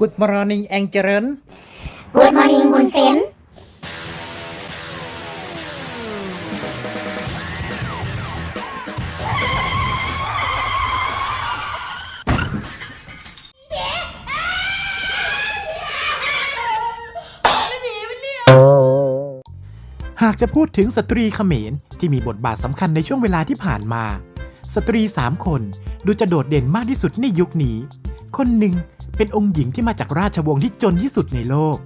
Good morning แองเจริญ Good morning บุญเซนหากจะพูดถึงสตรีเขมรที่มีบทบาทสำคัญในช่วงเวลาที่ผ่านมา สตรีสามคนดูจะโดดเด่นมากที่สุดในยุคนี้ คนหนึ่ง เป็นองค์หญิงที่มาจากราชวงศ์ที่จนที่สุดในโลก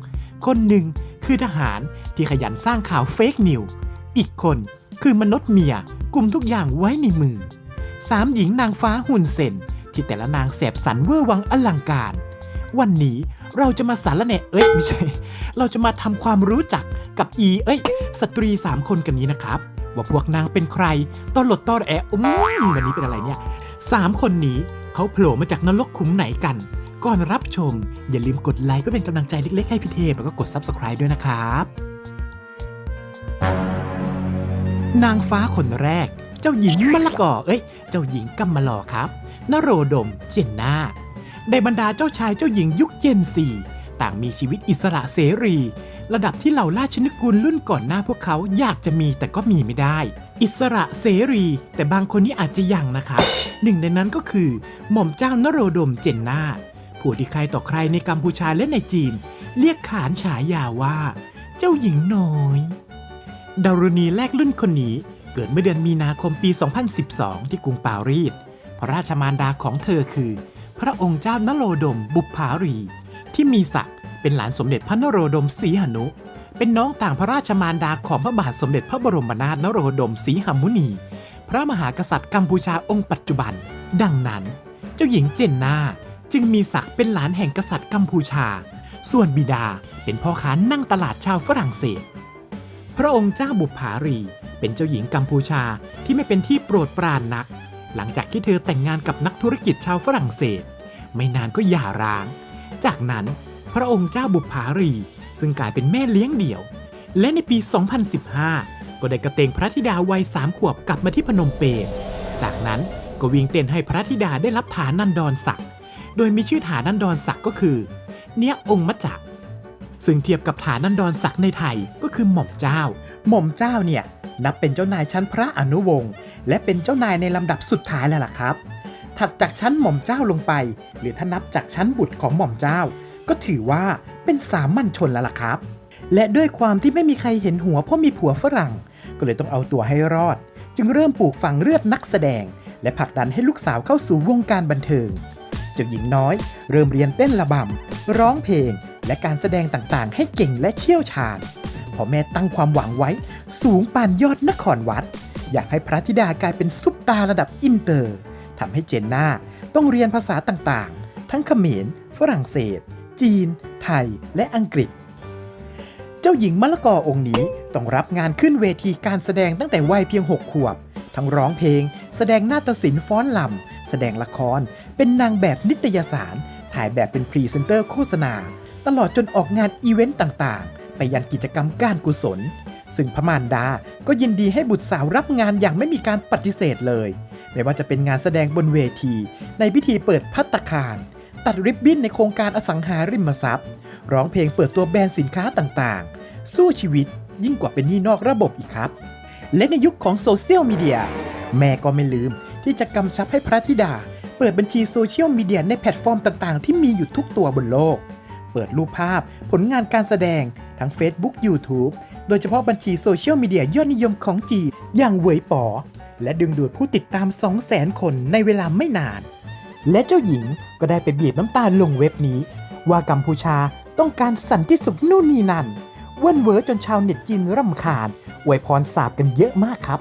คนหนึ่งคือทหารที่ขยันสร้างข่าวเฟกนิว อีกคนคือมนุษย์เมียกลุ่มทุกอย่างไว้ในมือ สามหญิงนางฟ้าหุ่นเซนที่แต่ละนางแสบสันเวอร์วังอลังการ วันนี้เราจะมาสารแหน่เอ้ยไม่ใช่ เราจะมาทำความรู้จักกับอีเอ้ยสตรีสามคนกันนี้นะครับ ว่าพวกนางเป็นใครต้อนหลดต้อนแอะอุ้มวันนี้เป็นอะไรเนี่ยสามคนนี้เขาโผล่มาจากนรกขุมไหนกัน ก่อนรับชม อย่าลืมกดไลค์ก็เป็นกำลังใจเล็กๆให้พี่เทพแล้วก็กด Subscribe ด้วยนะครับ นางฟ้าคนแรก เจ้าหญิงมะละกอเอ้ย เจ้าหญิงกัมมาลอครับนโรดม เจนนาในบรรดาเจ้าชายเจ้าหญิงยุคเจนซีต่างมีชีวิตอิสระเสรี ระดับที่เหล่าราชนิกูลรุ่นก่อนหน้าพวกเขาอยากจะมีแต่ก็มีไม่ได้ อิสระเสรี แต่บางคนนี่อาจจะยังนะครับหนึ่งในนั้นก็คือ หม่อมเจ้านโรดมเจนนา ผู้ที่ใครต่อใครในกัมพูชาและในจีน เรียกขานฉายาว่า เจ้าหญิงน้อย ดารุณีแรกรุ่นคนนี้เกิดเมื่อเดือนมีนาคมปี 2012 ที่กรุงปารีส พระราชมารดาของเธอคือ พระองค์เจ้านโรดมบุปผารี ที่มีศักดิ์เป็นหลานสมเด็จพระนโรดมศรีหนุ เป็นน้องต่างพระราชมารดาของพระบาทสมเด็จพระบรมนาถนโรดมศรีหมุนี พระมหากษัตริย์กัมพูชาองค์ปัจจุบัน ดังนั้น เจ้าหญิงเจนนา จึงมีศักดิ์เป็นหลานแห่งกษัตริย์กัมพูชา ส่วนบิดาเป็นพ่อค้านั่งตลาดชาวฝรั่งเศส พระองค์เจ้าบุปผารีเป็นเจ้าหญิงกัมพูชาที่ไม่เป็นที่โปรดปรานนัก หลังจากที่เธอแต่งงานกับนักธุรกิจชาวฝรั่งเศส ไม่นานก็หย่าร้าง จากนั้นพระองค์เจ้าบุปผารี ซึ่งกลายเป็นแม่เลี้ยงเดี่ยว และในปี 2015 ก็ได้กระเตงพระธิดาวัยสามขวบกลับมาที่พนมเปญ จากนั้นก็วิ่งเต้นให้พระธิดาได้รับฐานันดรศักดิ์ โดยมีชื่อฐานันดรศักดิ์ก็คือ เนี้ยองค์มัจจักซึ่งเทียบกับฐานันดรศักดิ์ในไทยก็คือหม่อมเจ้า หม่อมเจ้าเนี่ยนับเป็นเจ้านายชั้นพระอนุวงศ์และเป็นเจ้านายในลำดับสุดท้ายแล้วล่ะครับ ถัดจากชั้นหม่อมเจ้าลงไป หรือถ้านับจากชั้นบุตรของหม่อมเจ้า ก็ถือว่าเป็นสามัญชนแล้วล่ะครับ และด้วยความที่ไม่มีใครเห็นหัวเพราะมีผัวฝรั่ง ก็เลยต้องเอาตัวให้รอด จึงเริ่มปลูกฝังเลือดนักแสดง และผลักดันให้ลูกสาวเข้าสู่วงการบันเทิง จ้าหญิงน้อย เริ่มเรียนเต้นระบำ ร้องเพลง และการแสดงต่างๆ ให้เก่งและเชี่ยวชาญพอแม่ตั้งความหวังไว้ สูงปานยอดนครวัด อยากให้พระธิดากลายเป็นซุปตาระดับอินเตอร์ทำให้เจนน่าต้องเรียนภาษาต่างๆ ทั้งเขมร ฝรั่งเศส จีน ไทย และอังกฤษ เจ้าหญิงมะละกอองค์นี้ต้องรับงานขึ้นเวทีการแสดงตั้งแต่วัยเพียง 6 ขวบ ทั้งร้องเพลง แสดงนาฏศิลป์ฟ้อนลำ แสดงละคร เป็นนางแบบนิตยสาร ถ่ายแบบเป็นพรีเซนเตอร์โฆษณา ตลอดจนออกงานอีเวนต์ต่างๆ ไปยันกิจกรรมการกุศล ซึ่งพมารดา ก็ยินดีให้บุตรสาวรับงานอย่างไม่มีการปฏิเสธเลย ไม่ว่าจะเป็นงานแสดงบนเวที ในพิธีเปิดพัตตาคาร ตัดริบบิ้นในโครงการอสังหาริมทรัพย์ ร้องเพลงเปิดตัวแบรนด์สินค้าต่างๆ สู้ชีวิตยิ่งกว่าเป็นหนี้นอกระบบอีกครับ และในยุคของโซเชียลมีเดียแม่ก็ไม่ลืม ที่จะกำชับให้พระธิดา เปิดบัญชีโซเชียลมีเดียในแพลตฟอร์มต่างๆ ที่มีอยู่ทุกตัวบนโลก เปิดรูปภาพ ผลงานการแสดง ทั้ง Facebook YouTube โดยเฉพาะบัญชีโซเชียลมีเดียยอดนิยมของจีนอย่างเวยป๋อและดึงดูดผู้ติดตาม 200,000 คนในเวลาไม่นาน และเจ้าหญิงก็ได้ไปบีบน้ำตาลงเว็บนี้ ว่ากัมพูชาต้องการสันติสุขนู่นนี่นั่น เว่นเวอจนชาวเน็ตจีนรำคาญอวยพรสาบกันเยอะมากครับ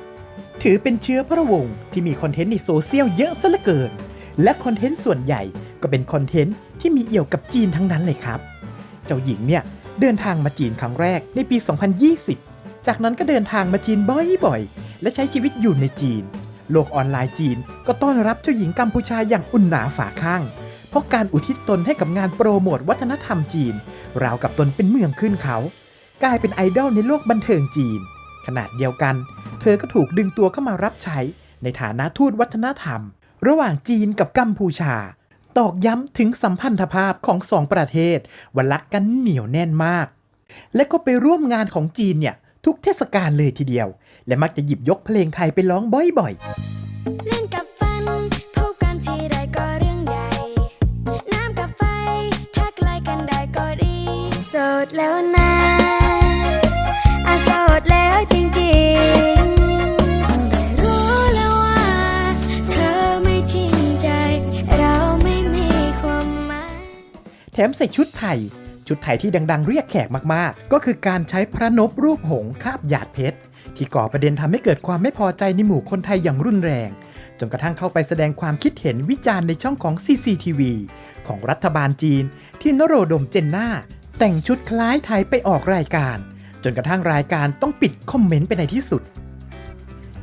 ถือเป็นเชื้อพระวงศ์ที่มีคอนเทนต์ในโซเชียลเยอะซะเหลือเกิน และคอนเทนต์ส่วนใหญ่ก็เป็นคอนเทนต์ที่มีเอี่ยวกับจีนทั้งนั้นเลยครับ เจ้าหญิงเนี่ยเดินทางมาจีนครั้งแรกในปี 2020 จากนั้นก็เดินทางมาจีนบ่อยๆ และใช้ชีวิตอยู่ในจีน โลกออนไลน์จีนก็ต้อนรับเจ้าหญิงกัมพูชาอย่างอุ่นหนาฝาข้าง เพราะการอุทิศตนให้กับงานโปรโมทวัฒนธรรมจีน ราวกับตนเป็นเมืองขึ้นเขา กลายเป็นไอดอลในโลกบันเทิงจีน ขนาดเดียวกัน เธอก็ถูกดึงตัวเข้ามารับใช้ในฐานะทูตวัฒนธรรม ระหว่างจีนกับกัมพูชา ตอกย้ำถึงสัมพันธภาพของสองประเทศวันรักกันเหนียวแน่นมาก และก็ไปร่วมงานของจีนเนี่ย ทุกเทศกาลเลยทีเดียว และมักจะหยิบยกเพลงไทยไปร้องบ่อยๆเล่นกับฟันพบกันทีไรก็เรื่องใหญ่น้ำกับไฟถ้าใกล้กันได้ก็ดี โสดแล้วนะ แล้วจริงๆได้รู้แล้วว่าเธอไม่จริงใจ เราไม่มีความหมาย แถมใส่ชุดไทย ชุดไทยที่ดังๆ เรียกแขกมากๆ ก็คือการใช้พระนบรูปหงส์คาบหยาดเพชร ที่ก่อประเด็นทำให้เกิดความไม่พอใจในหมู่คนไทยอย่างรุนแรง จนกระทั่งเข้าไปแสดงความคิดเห็นวิจารณ์ในช่องของ CCTV ของรัฐบาลจีน ที่นโรดมเจนนาแต่งชุดคล้ายไทยไปออกรายการ นกระทั่งรายการต้องปิดคอมเมนต์ไปในที่สุด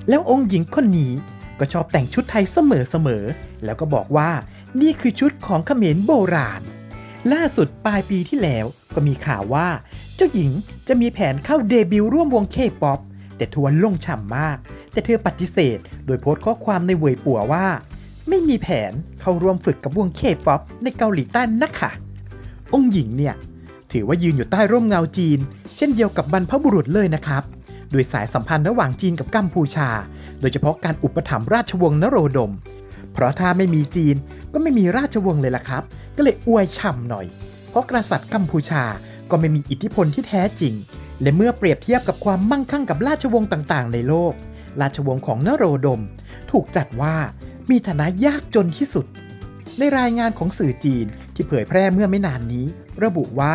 แล้วองค์หญิงคนนี้ก็ชอบแต่งชุดไทยเสมอๆ แล้วก็บอกว่านี่คือชุดของเขมรโบราณ ล่าสุดปลายปีที่แล้วก็มีข่าวว่า เจ้าหญิงจะมีแผนเข้าเดบิวต์ร่วมวงเคป๊อปแต่ทวร์ลงฉ่ำมาก แต่เธอปฏิเสธ โดยโพสต์ข้อความในเวยปัวว่า ไม่มีแผนเข้าร่วมฝึกกับวงเคป๊อปในเกาหลีใต้นะคะองค์หญิงเนี่ย ถือว่ายืนอยู่ใต้ร่มเงาจีน เช่นเดียวกับบรรพบุรุษเลยนะครับ โดยสายสัมพันธ์ระหว่างจีนกับกัมพูชา โดยเฉพาะการอุปถัมภ์ราชวงศ์นโรดม เพราะถ้าไม่มีจีนก็ไม่มีราชวงศ์เลยล่ะครับ ก็เลยอวยฉ่ำหน่อย เพราะกษัตริย์กัมพูชาก็ไม่มีอิทธิพลที่แท้จริง และเมื่อเปรียบเทียบกับความมั่งคั่งกับราชวงศ์ต่างๆ ในโลก ราชวงศ์ของนโรดม ถูกจัดว่ามีฐานะยากจนที่สุด ในรายงานของสื่อจีนที่เผยแพร่เมื่อไม่นานนี้ ระบุว่า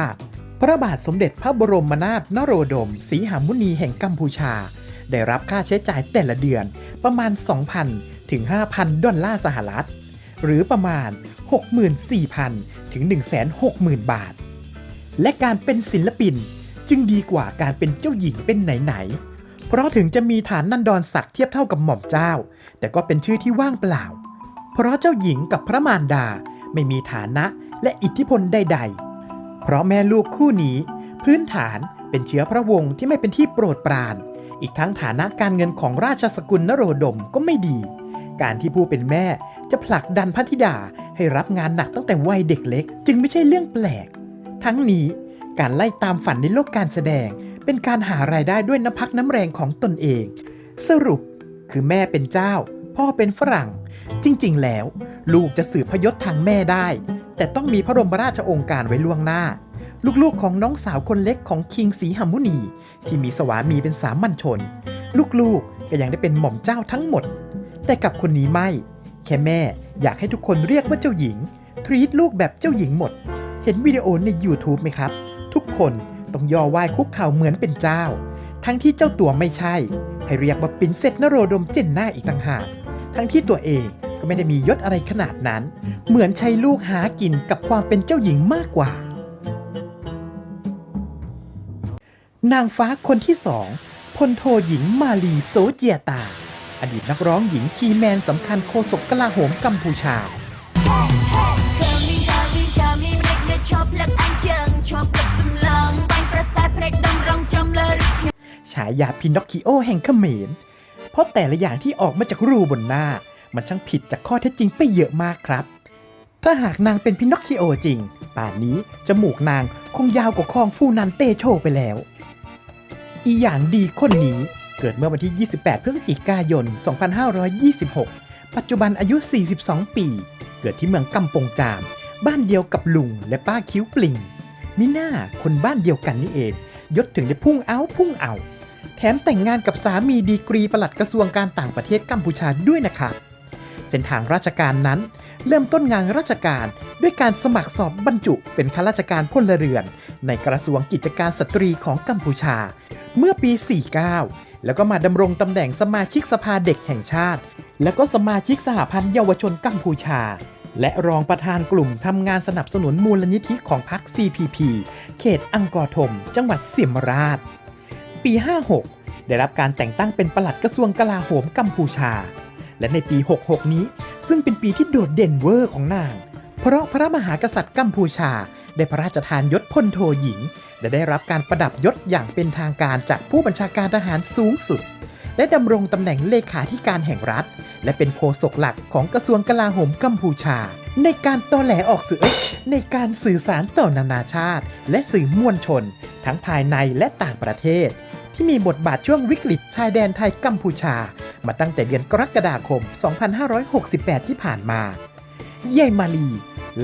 พระบาทสมเด็จพระบรมนาถนโรดม สีหามุนีแห่งกัมพูชา ได้รับค่าใช้จ่ายแต่ละเดือนประมาณ 2,000 ถึง 5,000 ดอลลาร์สหรัฐ หรือประมาณ 64,000 ถึง 160,000 บาท และการเป็นศิลปินจึงดีกว่าการเป็นเจ้าหญิงเป็นไหนๆ เพราะถึงจะมีฐานนันดรศักดิ์เทียบเท่ากับหม่อมเจ้า แต่ก็เป็นชื่อที่ว่างเปล่า เพราะเจ้าหญิงกับพระมารดาไม่มีฐานะและอิทธิพลใด ๆ ราะแม่ลูกคู่นี้ พื้นฐานเป็นเชื้อพระวงศ์ที่ไม่เป็นที่โปรดปราน อีกทั้งฐานะการเงินของราชสกุลนโรดมก็ไม่ดี การที่ผู้เป็นแม่จะผลักดันพระธิดาให้รับงานหนักตั้งแต่วัยเด็กเล็ก จึงไม่ใช่เรื่องแปลก ทั้งนี้การไล่ตามฝันในโลกการแสดง เป็นการหารายได้ด้วยน้ำพักน้ำแรงของตนเอง สรุปคือแม่เป็นเจ้า พ่อเป็นฝรั่ง จริง ๆ แล้ว ลูกจะสืบพยศทางแม่ได้ แต่ต้องมีพระบรมราชองค์การไว้ล่วงหน้า ลูกๆของน้องสาวคนเล็กของคิงสีหมุนี ที่มีสวามีเป็นสามัญชน ลูกๆก็ยังได้เป็นหม่อมเจ้าทั้งหมด แต่กับคนนี้ไม่ แค่แม่อยากให้ทุกคนเรียกว่าเจ้าหญิงทรีตลูกแบบเจ้าหญิงหมด เห็นวิดีโอใน YouTube ไหมครับ ทุกคนต้องย่อไหว้คุกเข่าเหมือนเป็นเจ้า ทั้งที่เจ้าตัวไม่ใช่ ให้เรียกว่าปินเซตนโรดมเจนหน้าอีกต่างหาก ทั้งที่ตัวเอง ก็ไม่ได้มียศอะไรขนาดนั้น เหมือนใช้ลูกหากินกับความเป็นเจ้าหญิงมากกว่า นางฟ้าคนที่สองพลโทหญิงมาลีโซเจียตา อดีตนักร้องหญิงคีย์แมนสำคัญโคศกกลาโหมกัมพูชา Coming, coming, coming, make me chop like anh chàng chop like some long bánh pra sai prek đâm rong chom lơ ฉายาพินอคคิโอแห่งเขมรเพราะแต่ละอย่างที่ออกมาจากรูบนหน้า มันช่างผิดจากข้อเท็จจริงไปเยอะมากครับ ถ้าหากนางเป็นพินอคคิโอจริง ป่านนี้จมูกนางคงยาวกว่าคองฟูนันเตโชไปแล้ว อีอย่างดีคนนี้เกิดเมื่อวันที่ 28 พฤศจิกายน 2526 ปัจจุบันอายุ 42 ปี เกิดที่เมืองกำปงจาม บ้านเดียวกับลุงและป้าคิ้วปลิง มิน่า คนบ้านเดียวกันนี่เอง ยศถึงได้พุ่งเอาพุ่งเอา แถมแต่งงานกับสามีดีกรีประหลัดกระทรวงการต่างประเทศกัมพูชาด้วยนะครับ เส้นทางราชการนั้น เริ่มต้นงานราชการด้วยการสมัครสอบบรรจุเป็นข้าราชการพลเรือน ในกระทรวงกิจการสตรีของกัมพูชา เมื่อปี 49 แล้วก็มาดำรงตำแหน่งสมาชิกสภาเด็กแห่งชาติ แล้วก็สมาชิกสหพันธ์เยาวชนกัมพูชา และรองประธานกลุ่มทำงานสนับสนุนมูลนิธิของพรรค CPP เขตอังกอร์ทมจังหวัดเสียมราช ปี 56 ได้รับการแต่งตั้งเป็นปลัดกระทรวงกลาโหมกัมพูชา และในปี 66 นี้ ซึ่งเป็นปีที่โดดเด่นเวอร์ของนาง เพราะพระมหากษัตริย์กัมพูชา ได้พระราชทานยศพลโทหญิง และได้รับการประดับยศอย่างเป็นทางการจากผู้บัญชาการทหารสูงสุด และดำรงตำแหน่งเลขาธิการแห่งรัฐ และเป็นโฆษกหลักของกระทรวงกลาโหมกัมพูชา ในการตอแหลออกสื่อเอ้ยในการสื่อสารต่อนานาชาติ และสื่อมวลชน ทั้งภายในและต่างประเทศ ที่มีบทบาทช่วงวิกฤตชายแดนไทยกัมพูชา มาตั้งแต่เดือนกรกฎาคม 2568 ที่ผ่านมาเยายมาลี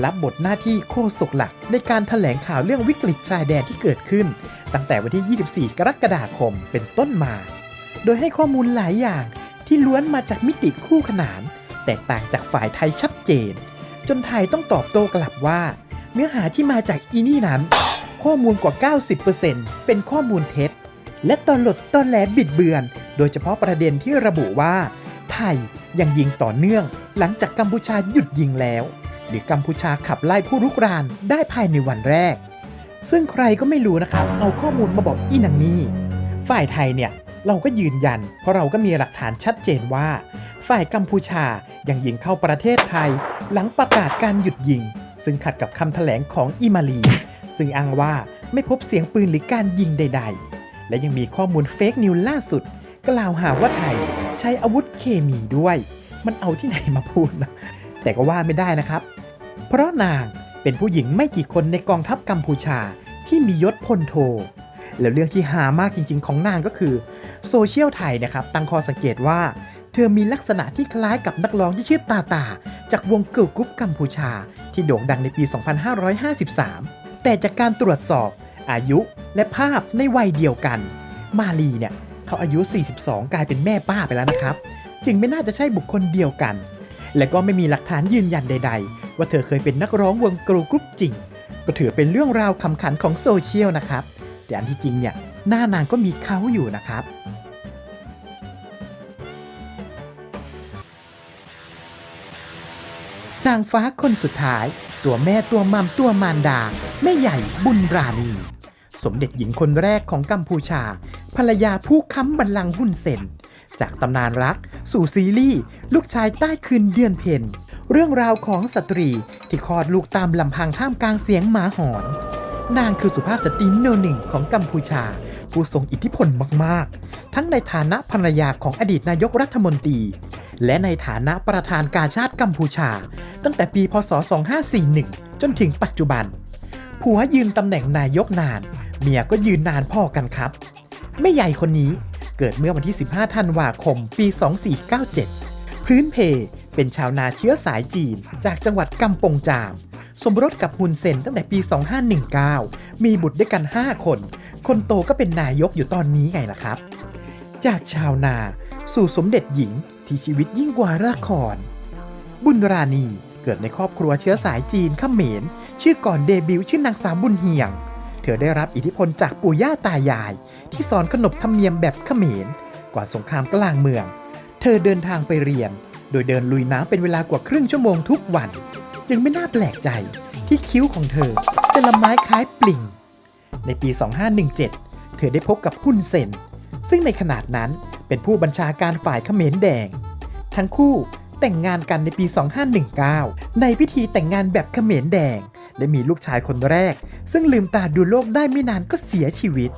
รับบทหน้าที่โฆษกหลักในการถแถลงข่าวเรื่องวิกฤตชายแดนที่เกิดขึ้น ตั้งแต่วันที่ 24 กรกฎาคมเป็นต้นมา โดยให้ข้อมูลหลายอย่างที่ล้วนมาจากมิติคู่ขนาน แตกต่างจากฝ่ายไทยชัดเจน จนไทยต้องตอบโต้กลับว่า เนื้อหาที่มาจากอีนี่นั้น ข้อมูลกว่า 90%เป็นข้อมูลเท็จ และตอนหลดตอนแหลบิดเบือน โดยเฉพาะประเด็นที่ระบุว่า ไทยยังยิงต่อเนื่อง หลังจากกัมพูชาหยุดยิงแล้ว หรือกัมพูชาขับไล่ผู้รุกรานได้ภายในวันแรก ซึ่งใครก็ไม่รู้นะครับ เอาข้อมูลมาบอกอีนังนี่ฝ่ายไทยเนี่ยเราก็ยืนยัน เพราะเราก็มีหลักฐานชัดเจนว่า ฝ่ายกัมพูชายังยิงเข้าประเทศไทย หลังประกาศการหยุดยิง ซึ่งขัดกับคำแถลงของอิมาลี ซึ่งอ้างว่าไม่พบเสียงปืนหรือการยิงใด ๆ และยังมีข้อมูลเฟกนิวล่าสุด กล่าวหาว่าไทยใช้อาวุธเคมีด้วย มันเอาที่ไหนมาพูดนะ แต่ก็ว่าไม่ได้นะครับ เพราะนางเป็นผู้หญิงไม่กี่คนในกองทัพกัมพูชาที่มียศพลโท แล้วเรื่องที่หามากจริง ๆ ของนางก็คือโซเชียลไทยนะครับตั้งข้อสังเกตว่า เธอมีลักษณะที่คล้ายกับนักร้องที่ชื่อตาตา จากวงเกิร์ลกรุ๊ปกัมพูชา ที่โด่งดังในปี 2553 แต่จากการตรวจสอบ อายุและภาพในวัยเดียวกัน มาลีเนี่ยเขาอายุ 42 กลายเป็นแม่ป้าไปแล้วนะครับ จึงไม่น่าจะใช่บุคคลเดียวกัน และก็ไม่มีหลักฐานยืนยันใด ๆ ว่าเธอเคยเป็นนักร้องวงกรูกรุ๊ปจริง ก็ถือเป็นเรื่องราวคำขันของโซเชียลนะครับ แต่อันที่จริงเนี่ยหน้านางก็มีเขาอยู่นะครับนางฟ้าคนสุดท้าย ตัวแม่ตัวมัมตัวมารดา แม่ใหญ่บุญราณี สมเด็จหญิงคนแรกของกัมพูชา ภรรยาผู้ค้ำบัลลังก์หุ้นเซนจากตำนานรัก สู่ซีรีส์ลูกชายใต้คืนเดือนเพ็ญเรื่องราวของสตรีที่คลอดลูกตามลำพังท่ามกลางเสียงหมาหอน นางคือสุภาพสตรีโนหนึ่งของกัมพูชา ผู้ทรงอิทธิพลมาก ๆ ทั้งในฐานะภรรยาของอดีตนายกรัฐมนตรี และในฐานะประธานกาชาติกัมพูชา ตั้งแต่ปีพศ 2541 จนถึงปัจจุบัน ผัวยืนตำแหน่งนายกนาน เมียก็ยืนนานพ่อกันครับแม่ใหญ่คนนี้เกิดเมื่อวันที่ 15 ธันวาคม ปี 2497 พื้นเพเป็นชาวนาเชื้อสายจีน จากจังหวัดกำปงจาม สมรสกับฮุนเซนตั้งแต่ปี 2519 มีบุตรด้วยกัน 5 คน คนโตก็เป็นนายกอยู่ตอนนี้ไงล่ะครับ จากชาวนาสู่สมเด็จหญิงที่ชีวิตยิ่งกว่าละคร บุญราณีเกิดในครอบครัวเชื้อสายจีนเขมร ชื่อก่อนเดบิวต์ชื่อนางสาวบุญเฮียง เธอได้รับอิทธิพลจากปู่ย่าตายาย ที่สอนขนบธรรมเนียมแบบเขมร ก่อนสงครามกลางเมือง เธอเดินทางไปเรียน โดยเดินลุยน้ำเป็นเวลากว่าครึ่งชั่วโมงทุกวัน จึงไม่น่าแปลกใจที่คิ้วของเธอจะละไม้คล้ายปลิง ในปี 2517 เธอได้พบกับฮุนเซน ซึ่งในขนาดนั้นเป็นผู้บัญชาการฝ่ายเขมรแดง ทั้งคู่แต่งงานกันในปี 2519 ในพิธีแต่งงานแบบเขมรแดง และมีลูกชายคนแรก ซึ่งลืมตาดูโลกได้ไม่นานก็เสียชีวิต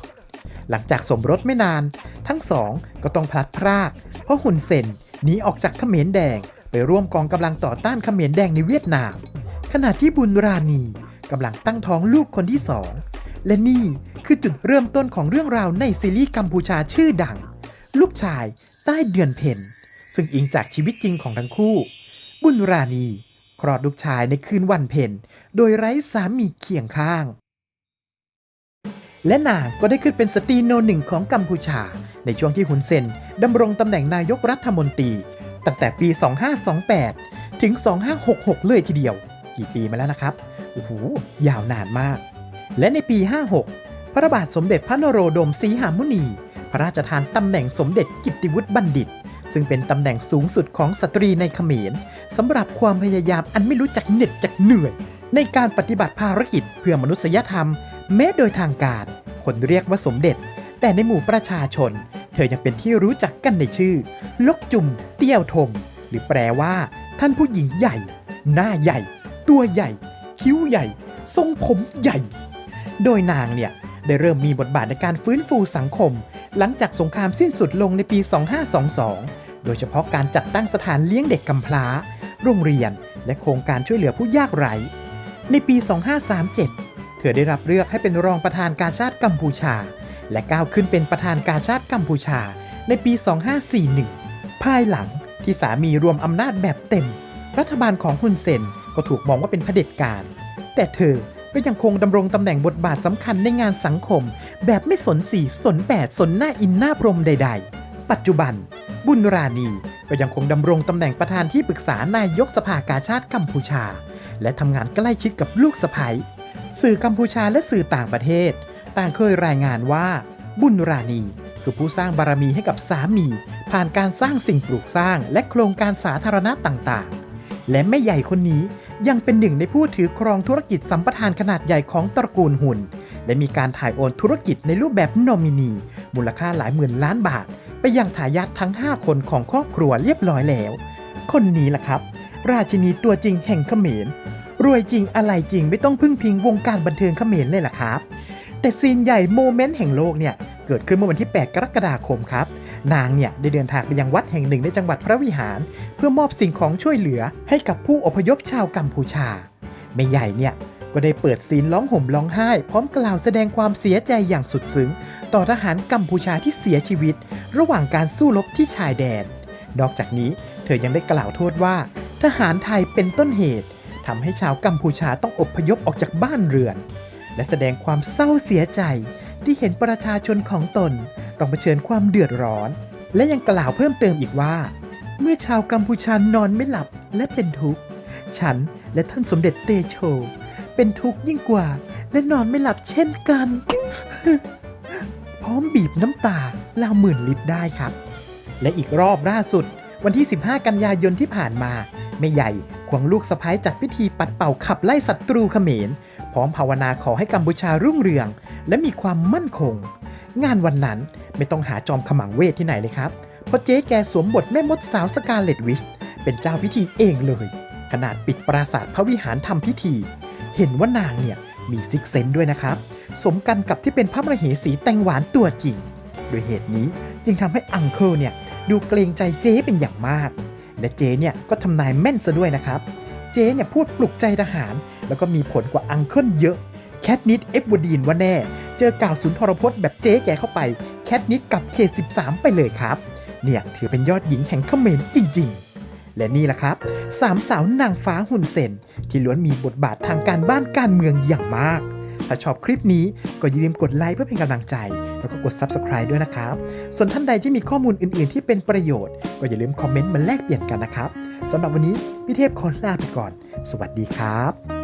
หลังจากสมรสไม่นาน ทั้งสองก็ต้องพลัดพราก เพราะฮุนเซนหนีออกจากเขมรแดง ไปร่วมกองกำลังต่อต้านเขมรแดงในเวียดนาม ขณะที่บุญราณีกำลังตั้งท้องลูกคนที่สองและนี่คือจุดเริ่มต้นของเรื่องราวในซีรีส์กัมพูชาชื่อดัง ลูกชายใต้เดือนเพ็ญซึ่งอิงจากชีวิตจริงของทั้งคู่ บุญราณี คลอดลูกชายในคืนวันเพ็ญโดยไร้สามีเคียงข้าง และนางก็ได้ขึ้นเป็นสตรีโนหนึ่งของกัมพูชา ในช่วงที่ฮุนเซนดำรงตำแหน่งนายกรัฐมนตรี ตั้งแต่ปี 2528 ถึง 2566 เลยทีเดียว กี่ปีมาแล้วนะครับ โอ้โห ยาวนานมาก และในปี 56 พระบาทสมเด็จพระนโรดมศรีหามุนี พระราชทานตำแหน่งสมเด็จกิตติวุฒิบัณฑิต ซึ่งเป็นตำแหน่งสูงสุดของสตรีในเขมรสำหรับความพยายามอันไม่รู้จักเหน็ดจักเหนื่อย ในการปฏิบัติภารกิจเพื่อมนุษยธรรม แม้โดยทางการ คนเรียกว่าสมเด็จ แต่ในหมู่ประชาชน เธอยังเป็นที่รู้จักกันในชื่อ ลกจุมเตี้ยวทม หรือแปลว่า ท่านผู้หญิงใหญ่ หน้าใหญ่ ตัวใหญ่ คิ้วใหญ่ ทรงผมใหญ่ โดยนางเนี่ยได้เริ่มมีบทบาทในการฟื้นฟูสังคม หลังจากสงครามสิ้นสุดลงในปี 2522 โดยเฉพาะการจัดตั้งสถานเลี้ยงเด็กกำพร้า โรงเรียน และโครงการช่วยเหลือผู้ยากไร้ ในปี 2537 เธอได้รับเลือกให้เป็นรองประธานการชาติกัมพูชา และก้าวขึ้นเป็นประธานการชาติกัมพูชา ในปี 2541 ภายหลังที่สามีรวมอำนาจแบบเต็ม รัฐบาลของฮุนเซนก็ถูกมองว่าเป็นเผด็จการ แต่เธอก็ยังคงดำรงตำแหน่งบทบาทสำคัญในงานสังคม แบบไม่สนสีสนแปดสนหน้าอินหน้าพรมใด ๆ ปัจจุบัน บุญราณีก็ยังคงดำรงตำแหน่งประธานที่ปรึกษานายกสภากาชาติกัมพูชา และทำงานใกล้ชิดกับลูกสะใภ้สื่อกัมพูชาและสื่อต่างประเทศ ต่างเคยรายงานว่า บุญราณีคือผู้สร้างบารมีให้กับสามี ผ่านการสร้างสิ่งปลูกสร้าง และโครงการสาธารณะต่างๆ และแม่ใหญ่คนนี้ยังเป็นหนึ่งในผู้ถือครองธุรกิจสัมปทานขนาดใหญ่ของตระกูลหุ่น และมีการถ่ายโอนธุรกิจในรูปแบบโนมินี มูลค่าหลายหมื่นล้านบาท ไปยังทายาททั้ง 5 คนของครอบครัวเรียบร้อยแล้ว คนนี้ล่ะครับ ราชินีตัวจริงแห่งเขมร รวยจริงอะไรจริงไม่ต้องพึ่งพิงวงการบันเทิงเขมรเลยล่ะครับ แต่ซีนใหญ่โมเมนต์แห่งโลกเนี่ยเกิดขึ้นเมื่อวันที่ 8 กรกฎาคมครับ นางเนี่ยได้เดินทางไปยังวัดแห่งหนึ่งในจังหวัดพระวิหาร เพื่อมอบสิ่งของช่วยเหลือให้กับผู้อพยพชาวกัมพูชาแม่ใหญ่เนี่ย ก็ได้เปิดซีนร้องห่มร้องไห้ พร้อมกล่าวแสดงความเสียใจอย่างสุดซึ้ง ต่อทหารกัมพูชาที่เสียชีวิต ระหว่างการสู้รบที่ชายแดน นอกจากนี้เธอยังได้กล่าวโทษว่า ทหารไทยเป็นต้นเหตุทำให้ชาวกัมพูชาต้องอพยพออกจากบ้านเรือน และแสดงความเศร้าเสียใจที่เห็นประชาชนของตน ต้องเผชิญความเดือดร้อน และยังกล่าวเพิ่มเติมอีกว่า เมื่อชาวกัมพูชานอนไม่หลับและเป็นทุกข์ฉันและท่านสมเด็จเตโช เป็นทุกข์ยิ่งกว่า และนอนไม่หลับเช่นกัน พร้อมบีบน้ำตาลาวหมื่นลิตรได้ครับ และอีกรอบล่าสุด วันที่ 15 กันยายนที่ผ่านมาแม่ใหญ่ควงลูกสะพ้ายจัดพิธีปัดเป่าขับไล่ศัตรูเขมร พร้อมภาวนาขอให้กัมพูชารุ่งเรือง และมีความมั่นคง งานวันนั้นไม่ต้องหาจอมขมังเวทที่ไหนเลยครับเพราะเจ๊แกสวมบทแม่มดสาวสกาเลตวิชเป็นเจ้าพิธีเองเลย ขนาดปิดปราสาทพระวิหารทำพิธี เห็นว่านางเนี่ยมีซิกเซนด้วยนะครับ สมกันกับที่เป็นพระมเหสีแตงหวานตัวจริง โดยเหตุนี้จึงทำให้อังเคิลเนี่ยดูเกรงใจเจ๊เป็นอย่างมาก และเจ๊เนี่ยก็ทำนายแม่นซะด้วยนะครับ เจ๊เนี่ยพูดปลุกใจทหาร แล้วก็มีผลกว่าอังเคิลเยอะ แคทนิดเอฟวดีนว่าแน่ เจอกล่าวสุนทรพจน์แบบเจ๊แกเข้าไป แคทนิดกับเขต13 ไปเลยครับ เนี่ยถือเป็นยอดหญิงแห่งเขมรจริง ๆ และนี่แหละครับสามสาวนางฟ้าหุ่นเซนที่ล้วนมีบทบาททางการบ้านการเมืองอย่างมาก ถ้าชอบคลิปนี้ก็อย่าลืมกดไลค์เพื่อเป็นกำลังใจ แล้วก็กด Subscribe ด้วยนะครับ ส่วนท่านใดที่มีข้อมูลอื่น ๆ ที่เป็นประโยชน์ ก็อย่าลืมคอมเมนต์มาแลกเปลี่ยนกันนะครับสำหรับวันนี้พี่เทพขอลาไปก่อน สวัสดีครับ